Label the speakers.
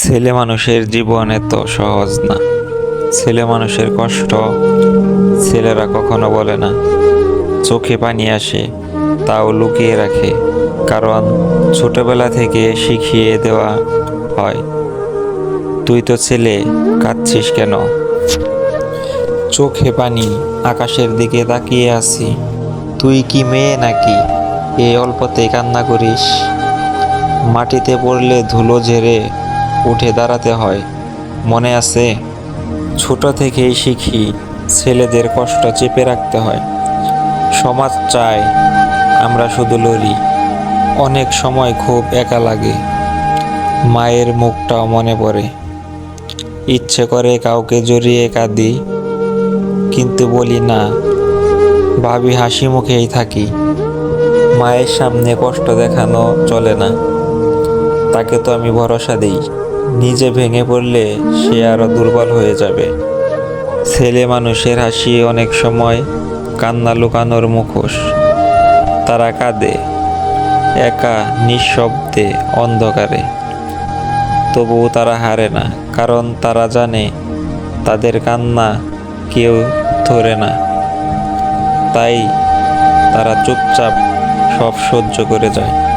Speaker 1: ছেলে মানুষের জীবন এত সহজ না। ছেলে মানুষের কষ্ট ছেলেরা কখনো বলে না, চোখে পানি আসে, তাও লুকিয়ে রাখে, কারণ ছোটবেলা থেকে শিখিয়ে দেওয়া হয়, তুই তো ছেলে, কাঁদছিস কেন? চোখে পানি আকাশের দিকে তাকিয়ে আছি, তুই কি মেয়ে নাকি? এই অল্পতে কান্না করিস? মাটিতে পড়লে ধুলো ঝেড়ে উঠে দাঁড়াতে হয়। মনে আছে, ছোট থেকেই শিখি ছেলেদের কষ্ট চেপে রাখতে হয়। সমাজ চায় আমরা শুধু লড়ি, অনেক সময় খুব একা লাগে। মায়ের মুখটাও মনে পড়ে। ইচ্ছে করে কাউকে জড়িয়ে কাঁদি, কিন্তু বলি না, ভাবি হাসি মুখেই থাকি। মায়ের সামনে কষ্ট দেখানো চলে না, তাকে তো আমি ভরসা দিই। নিজে ভেঙে পড়লে সে আরও দুর্বল হয়ে যাবে। ছেলে মানুষের হাসি অনেক সময় কান্না লুকানোর মুখোশ। তারা কাঁদে, একা, নিঃশব্দে, অন্ধকারে। তবুও তারা হারে না, কারণ তারা জানে তাদের কান্না কেউ ধরে না। তাই তারা চুপচাপ সব সহ্য করে যায়।